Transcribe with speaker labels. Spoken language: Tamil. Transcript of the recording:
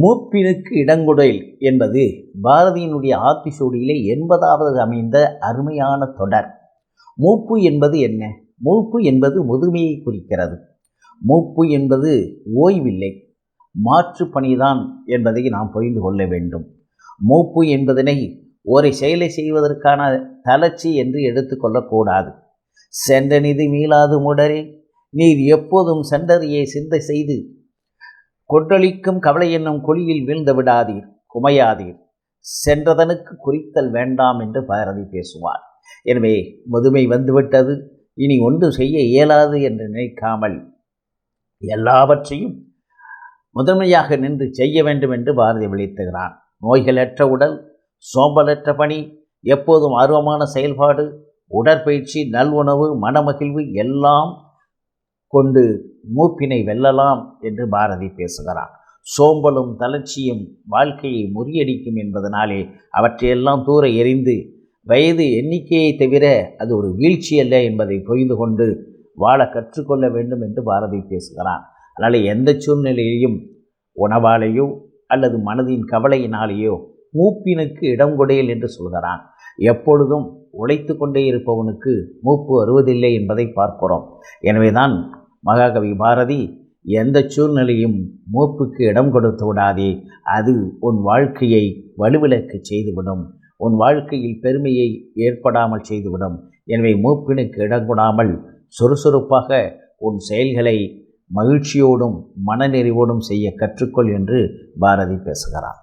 Speaker 1: மூப்பினுக்கு இடங்குடல் என்பது பாரதியினுடைய ஆத்திசூடியிலே எண்பதாவது அமைந்த அருமையான தொடர். மூப்பு என்பது என்ன? மூப்பு என்பது முதுமையை குறிக்கிறது. மூப்பு என்பது ஓய்வில்லை. மாற்று பணிதான் என்பதை நாம் புரிந்து கொள்ள வேண்டும். மூப்பு என்பதனை ஒரு செயலை செய்வதற்கான தளர்ச்சி என்று எடுத்துக்கொள்ளக்கூடாது சென்ற நிதி மீளாது முடரே. நீர் எப்போதும் சென்றறியை சிந்தை செய்து கொட்டளிக்கும் கவலை என்னும் குழியில் வீழ்ந்து விடாதீர் குமையாதீர். சென்றதனுக்கு குறித்தல் வேண்டாம் என்று பாரதி பேசுவார் எனவே முதுமை வந்துவிட்டது இனி ஒன்று செய்ய இயலாது என்று நினைக்காமல் எல்லாவற்றையும் முதன்மையாக நின்று செய்ய வேண்டும் என்று பாரதி விழித்துகிறான். நோய்களற்ற உடல் சோம்பலற்ற பணி எப்போதும் ஆர்வமான செயல்பாடு உடற்பயிற்சி நல்உணவு மனமகிழ்வு எல்லாம் கொண்டு மூப்பினை வெல்லலாம் என்று பாரதி பேசுகிறார். சோம்பலும் தளர்ச்சியும் வாழ்க்கையை முறியடிக்கும் என்பதனாலே அவற்றையெல்லாம் தூர எறிந்து வயது எண்ணிக்கையை தவிர அது ஒரு வீழ்ச்சி அல்ல என்பதை புரிந்து கொண்டு வாழ கற்றுக்கொள்ள வேண்டும் என்று பாரதி பேசுகிறான் அதனால் எந்த சூழ்நிலையிலையும் உணவாலேயோ அல்லது மனதின் கவலையினாலேயோ மூப்பினுக்கு இடம் கொடையல் என்று சொல்கிறான் எப்பொழுதும் உழைத்து கொண்டே இருப்பவனுக்கு மூப்பு வருவதில்லை என்பதை பார்க்கிறோம். எனவேதான் மகாகவி பாரதி எந்த சூழ்நிலையும் மூப்புக்கு இடம் கொடுத்து விடாதே. அது உன் வாழ்க்கையை வலுவிலக்கு செய்துவிடும். உன் வாழ்க்கையில் பெருமையை ஏற்படாமல் செய்துவிடும். எனவே மூப்பினுக்கு இடம் கொடாமல் சுறுசுறுப்பாக உன் செயல்களை மகிழ்ச்சியோடும் மனநிறைவோடும் செய்ய கற்றுக்கொள் என்று பாரதி பேசுகிறார்.